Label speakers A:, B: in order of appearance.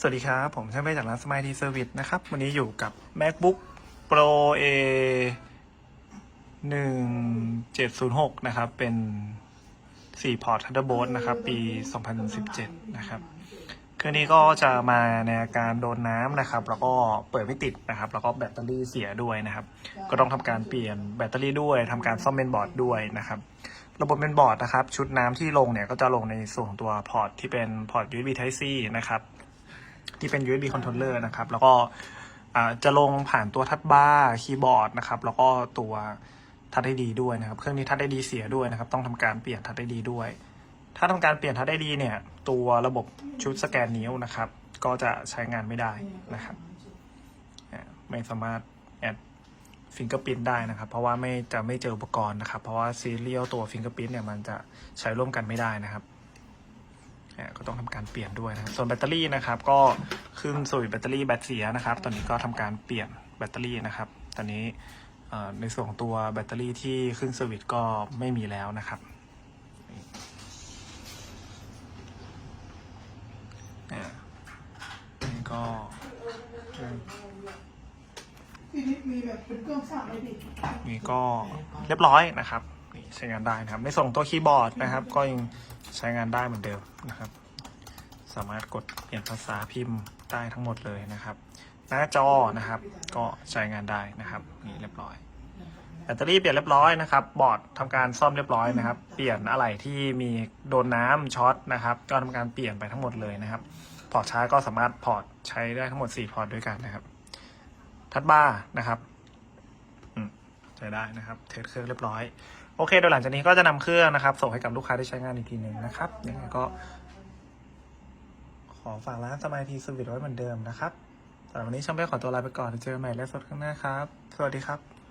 A: สวัสดีครับ ผมช่างเป้จากร้าน Smile Tea Service นะครับ วันนี้อยู่กับ MacBook Pro A 1706 นะครับ เป็น 4 พอร์ต Thunderbolt นะครับ ปี 2017 นะครับ เครื่องนี้ก็จะมาในอาการโดนน้ำนะครับ แล้วก็เปิดไม่ติดนะครับ แล้วก็แบตเตอรี่เสียด้วยนะครับ ก็ต้องทำการเปลี่ยนแบตเตอรี่ด้วยทำการซ่อมเมนบอร์ดด้วยนะครับระบบเมนบอร์ดนะครับ ชุดน้ำที่ลงเนี่ยก็จะลงในส่วนของตัวพอร์ตที่เป็นพอร์ต USB Type C นะครับ ที่เป็น USB controller นะครับ แล้วก็จะลงผ่านตัวทัชบาร์คีย์บอร์ดนะครับ แล้วก็ตัวทัชไอดีด้วยนะครับ เครื่องนี้ทัชไอดีเสียด้วยนะครับ ต้องทำการเปลี่ยนทัชไอดีด้วย ถ้าทำการเปลี่ยนทัชไอดีเนี่ย ตัวระบบชุดสแกนนิ้วนะครับ ก็จะใช้งานไม่ได้นะครับ ไม่สามารถแอดฟิงเกอร์พินได้นะครับ เพราะว่าไม่จะไม่เจออุปกรณ์นะครับ เพราะว่าซีเรียลตัวฟิงเกอร์พินเนี่ยมันจะใช้ร่วมกันไม่ได้นะครับ อ่าก็ต้องทำการเปลี่ยนด้วยนะครับ ส่วนแบตเตอรี่นะครับก็ขึ้นสู่แบตเตอรี่แบตเสียนะครับ ตอนนี้ก็ทำการเปลี่ยนแบตเตอรี่นะครับ ตอนนี้เอ่อในส่วนของตัวแบตเตอรี่ที่ขึ้นสวิตช์ก็ไม่มีแล้วนะครับอ่านี่ก็
B: ที่นี่มีแบบเป็นเครื่องสั่งเลยดิ
A: นี่ก็เรียบร้อยนะครับนี่ ใช้งานได้นะครับในส่งตัวคีย์บอร์ดนะครับ ก็ยังใช้งานได้เหมือนเดิมนะครับ สามารถกดเปลี่ยนภาษาพิมพ์ได้ทั้งหมดเลยนะครับ หน้าจอนะครับ ก็ใช้งานได้นะครับนี่เรียบร้อยแบตเตอรี่เปลี่ยนเรียบร้อยนะครับ บอร์ดทำการซ่อมเรียบร้อยนะครับ เปลี่ยนอะไหล่ที่มีโดนน้ำช็อตนะครับ ก็ทำการเปลี่ยนไปทั้งหมดเลยนะครับ พอร์ตชาร์จก็สามารถพอร์ตใช้ได้ทั้งหมด 4 พอร์ตด้วยกันนะครับ ทัดบ้าร์นะครับ ช้ได้นะครับเทสเครื่องเรียบร้อย โอเคโดยหลังจากนี้ก็จะนำเครื่องนะครับ ส่งให้กับลูกค้าได้ใช้งานอีกทีหนึ่งนะครับยังไงก็ ขอฝากร้านสมายทีสวิตไว้เหมือนเดิมนะครับสำหรับวันนี้ช่างเป้ขอตัวลาไปก่อนเจอกันใหม่และสดข้างหน้าครับ สวัสดีครับ